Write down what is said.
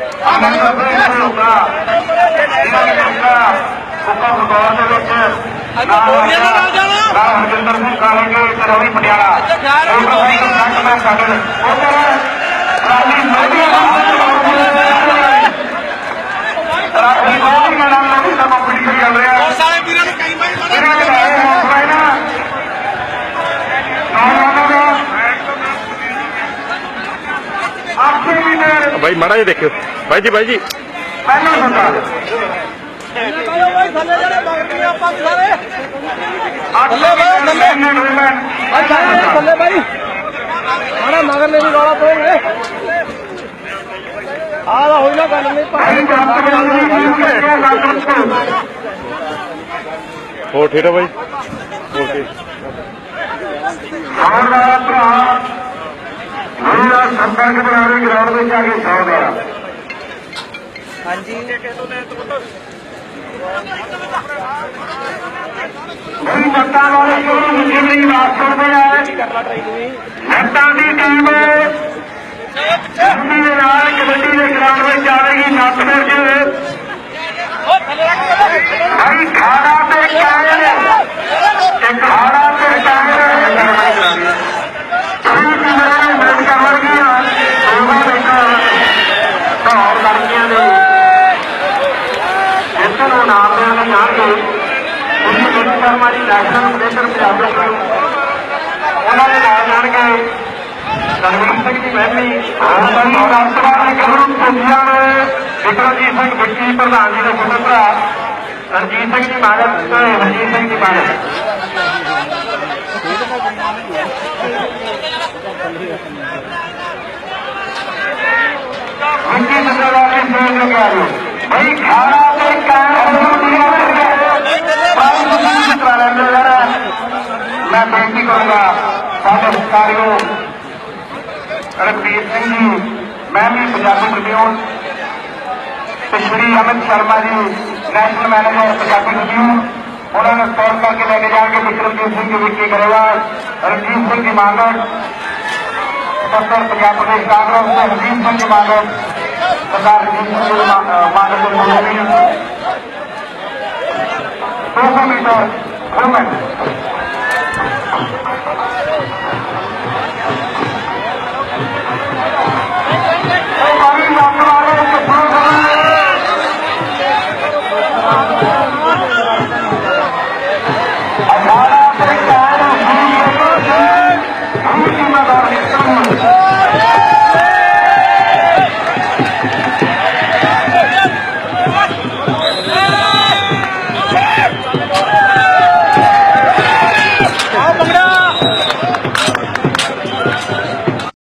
ਆਨੰਦ ਸਿੰਘ ਹੋਗਾ ਇਹਨਾਂ ਨੇ ਦਿੱਤਾ ਸੁੱਕਾ ਬਗੌਰ ਦੇ ਵਿੱਚ ਗੋਲੀਆਂ ਹਰਜਿੰਦਰ ਸਿੰਘ ਕਾਲੇਗੇ ਤੇ ਰਵੀ ਪਟਿਆਲਾ ਉਹ ਤਸਵੀਰ ਮੈਂ ਸਾਡੇ ਉਧਰ ਰਾਜੀ ਮੋਦੀ ਰਾਜੀ ਮੋਦੀ ਦਾ ਨਾਮ ਲੋਕੀ ਦਾ ਕੰਪੀਟੀਸ਼ਨ ਚੱਲ ਰਿਹਾ ਹੈ ਸਾਰੇ ਵੀਰਾਂ ਨੂੰ ਕਈ ਵਾਰੀ ਮਾੜਾ ਇਹਨਾਂ ਦੇ ਨਾਲ ਹੌਸਲਾ ਹੈ ਨਾ ਨੌਜਵਾਨਾਂ ਦਾ ਆਪੇ ਵੀ ਨੇ ਬਾਈ ਮਾੜਾ ਜਿਹਾ ਦੇਖਿਓ। ਬਾਈ ਜੀ ਬਾਈ ਜੀ। ਪਹਿਲਾ ਬੰਦਾ। ਬਾਈ ਥੱਲੇ। ਸਾਰੇ ਥੱਲੇ ਬਾਈ ਥੱਲੇ ਥੱਲੇ ਬਾਈ। ਮਾੜਾ ਮਗਰ ਲੈ ਵੀ ਰੌਲਾ ਪਾਉਂਗੇ ਆਹ ਹੋਈ ਨਾ ਗੱਲ ਨਹੀਂ ਹੋਰ ਠੀਕ ਆ ਬਾਈ? ਹੋਰ ਕੀ? ਹਮਾਰਾ ਭਰਾ ਮੇਰਾ ਸੰਪਰਕ ਬਣਾਵੇ ਗਰਾਊਂਡ ਵਿੱਚ ਆ ਕੇ ਸੌ ਗਿਆ। ਮੇਰੀ ਜੱਟਾਂ ਵਾਲੇ ਸ਼ੁਰੂ ਮੁਝੇ ਮੇਰੀ ਬਾਤ ਸੁਣਦੇ ਆ ਜੱਟਾਂ ਦੀ ਟੀਮ ਜੱਟੀ ਦੇ ਨਾਲ ਕਬੱਡੀ ਦੇ ਗਰਾਊਂਡ ਵਿੱਚ ਆਵੇਗੀ ਨਾਗਪੁਰ ਚ ਭਾਈ ਖਾੜਾ ਤੇ ਕਾਇਰ ਇੱਕ ਖਾੜਾ ਤੇ ਕਾਇਰ ਠੀਕ ਮੇਰੇ ਮਿਲ ਕਰ ਗਿਆ ਉਹਨਾਂ ਦੇ ਧੌਰ ਲੜਕੀਆਂ ਦੇ ਇਸ ਨੂੰ ਨਾਮ ਦੇਣਾ ਚਾਹਾਂਗੇ ਉਸ ਨੂੰ ਸ਼ਰਮਾ ਜੀ ਨੈਸ਼ਨਲ ਪ੍ਰੈਸ਼ਰ ਪੰਜਾਬ ਦੇ ਉਹਨਾਂ ਦੇ ਨਾਲ ਜਾਣਗੇ ਰਣਵੀਰ ਸਿੰਘ ਜੀ ਮਹਿਮੀ ਸਾਡੀ ਰਾਜ ਸਭਾ ਦੇ ਗੱਭਰੂ ਪੁੱਜਿਆ ਨੇ ਵਿਕਰਮਜੀਤ ਸਿੰਘ ਵਿੱਕੀ ਪ੍ਰਧਾਨ ਜੀ ਦੇ ਛੋਟੇ ਭਰਾ। ਰਣਜੀਤ ਸਿੰਘ ਜੀ ਮਾਨਤ ਤੇ ਰਣਜੀਤ ਸਿੰਘ ਜੀ ਮਾਨਤ ਵਿੱਕੀ ਸੰਦਰਾ ਦੇ ਸੇਵ ਲਗਾ ਰਹੇ ਮੈਂ ਬੇਨਤੀ ਕਰਾਂਗਾ ਸਾਡੇ ਸਤਿਕਾਰਯੋਗ ਰਣਬੀਰ ਸਿੰਘ ਜੀ ਮੈਂ ਵੀ ਪੰਜਾਬੀ ਟ੍ਰਿਬਿਊਨ ਤੇ Shri Amit Sharma ji national manager Punjabi Tribune ਉਹਨਾਂ ਨੂੰ ਫੋਨ ਕਰਕੇ ਲੈ ਕੇ ਜਾਣਗੇ ਵਿਕਰਮਜੀਤ ਸਿੰਘ ਜੀ ਵਿੱਕੀ ਗਰੇਵਾਲ ਰਣਜੀਤ ਸਿੰਘ ਜੀ ਮਾਨਵ ਸੱਤਰ ਪੰਜਾਬ ਪ੍ਰਦੇਸ਼ ਕਾਂਗਰਸ ਦੇ ਹਰਜੀਤ ਸਿੰਘ ਜੀ ਮਾਨਵ ਸਰਦਾਰ ਰਣਜੀਤ ਸਿੰਘ ਜੀ ਮਾ- ਅਹ ਮਾਨਵ ਦੇ